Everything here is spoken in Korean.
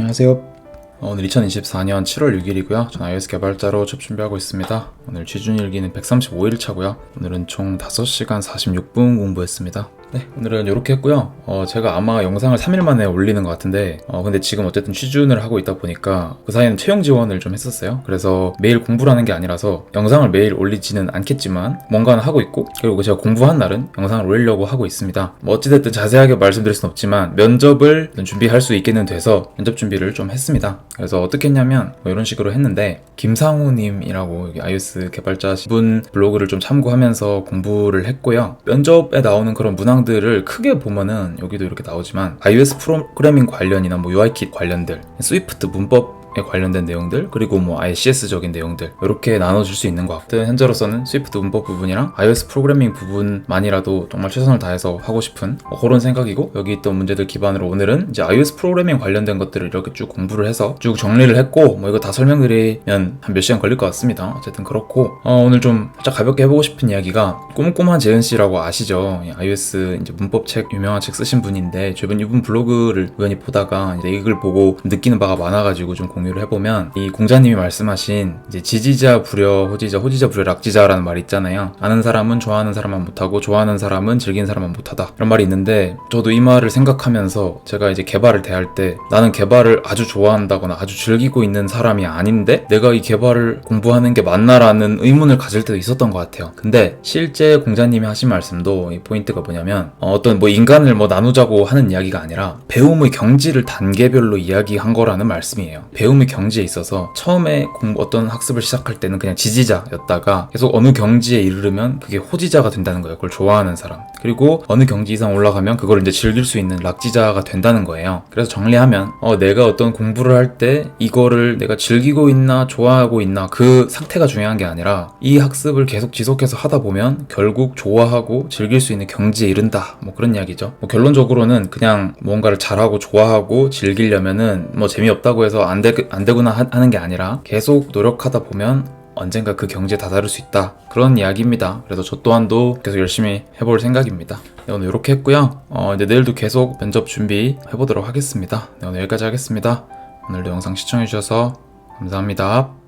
안녕하세요. 어, 오늘 2024년 7월 6일이고요. 전 iOS 개발자로 취업 준비하고 있습니다. 오늘 취준일기는 135일 차고요. 오늘은 총 5시간 46분 공부했습니다. 네, 오늘은 이렇게 했고요. 어, 제가 아마 영상을 3일 만에 올리는 것 같은데, 어, 근데 지금 어쨌든 취준을 하고 있다 보니까 그 사이에는 채용 지원을 좀 했었어요. 그래서 매일 공부를 하는 게 아니라서 영상을 매일 올리지는 않겠지만 뭔가는 하고 있고, 그리고 제가 공부한 날은 영상을 올리려고 하고 있습니다. 뭐 어찌됐든 자세하게 말씀드릴 순 없지만 면접을 준비할 수 있게는 돼서 면접 준비를 좀 했습니다. 그래서 어떻게 했냐면 뭐 이런 식으로 했는데 김상우님이라고 iOS 개발자 분 블로그를 좀 참고하면서 공부를 했고요. 면접에 나오는 그런 문항 들을 크게 보면은 여기도 이렇게 나오지만 iOS 프로그래밍 관련이나 뭐 UIKit 관련들, 스위프트 문법 에 관련된 내용들 그리고 뭐 아예 CS적인 내용들 이렇게 나눠줄 수 있는 것 같아요. 현재로서는 스위프트 문법 부분이랑 iOS 프로그래밍 부분만이라도 정말 최선을 다해서 하고 싶은 뭐 그런 생각이고 여기 있던 문제들 기반으로 오늘은 이제 iOS 프로그래밍 관련된 것들을 이렇게 쭉 공부를 해서 쭉 정리를 했고 뭐 이거 다 설명드리면 한 몇 시간 걸릴 것 같습니다. 어쨌든 그렇고 어, 오늘 좀 살짝 가볍게 해보고 싶은 이야기가 꼼꼼한 재은 씨라고 아시죠? 이 iOS 이제 문법 책 유명한 책 쓰신 분인데 최근 이분 블로그를 우연히 보다가 이제 이글 보고 느끼는 바가 많아가지고 좀 공유를 해보면 이 공자님이 말씀하신 이제 지지자 부려 호지자 호지자 부려 락지자라는 말이 있잖아요. 아는 사람은 좋아하는 사람만 못하고 좋아하는 사람은 즐긴 사람만 못하다 이런 말이 있는데 저도 이 말을 생각하면서 제가 이제 개발을 대할 때 나는 개발을 아주 좋아한다거나 아주 즐기고 있는 사람이 아닌데 내가 이 개발을 공부하는 게 맞나라는 의문을 가질 때도 있었던 것 같아요. 근데 실제 공자님이 하신 말씀도 이 포인트가 뭐냐면 어, 어떤 뭐 인간을 뭐 나누자고 하는 이야기가 아니라 배움의 경지를 단계별로 이야기한 거라는 말씀이에요. 배움 의 경지에 있어서 처음에 공부 어떤 학습을 시작할 때는 그냥 지지자였다가 계속 어느 경지에 이르르면 그게 호지자가 된다는 거예요. 그걸 좋아하는 사람. 그리고 어느 경지 이상 올라가면 그걸 이제 즐길 수 있는 락지자가 된다는 거예요. 그래서 정리하면 어, 내가 어떤 공부를 할 때 이거를 내가 즐기고 있나 좋아하고 있나 그 상태가 중요한 게 아니라 이 학습을 계속 지속해서 하다 보면 결국 좋아하고 즐길 수 있는 경지에 이른다. 뭐 그런 이야기죠. 뭐 결론적으로는 그냥 뭔가를 잘하고 좋아하고 즐기려면은 뭐 재미없다고 해서 안, 되, 안 되구나 하- 하는 게 아니라 계속 노력하다 보면 언젠가 그 경지에 다다를 수 있다. 그런 이야기입니다. 그래서 저 또한도 계속 열심히 해볼 생각입니다. 네, 오늘 이렇게 했고요. 어, 이제 내일도 계속 면접 준비 해보도록 하겠습니다. 네, 오늘 여기까지 하겠습니다. 오늘도 영상 시청해주셔서 감사합니다.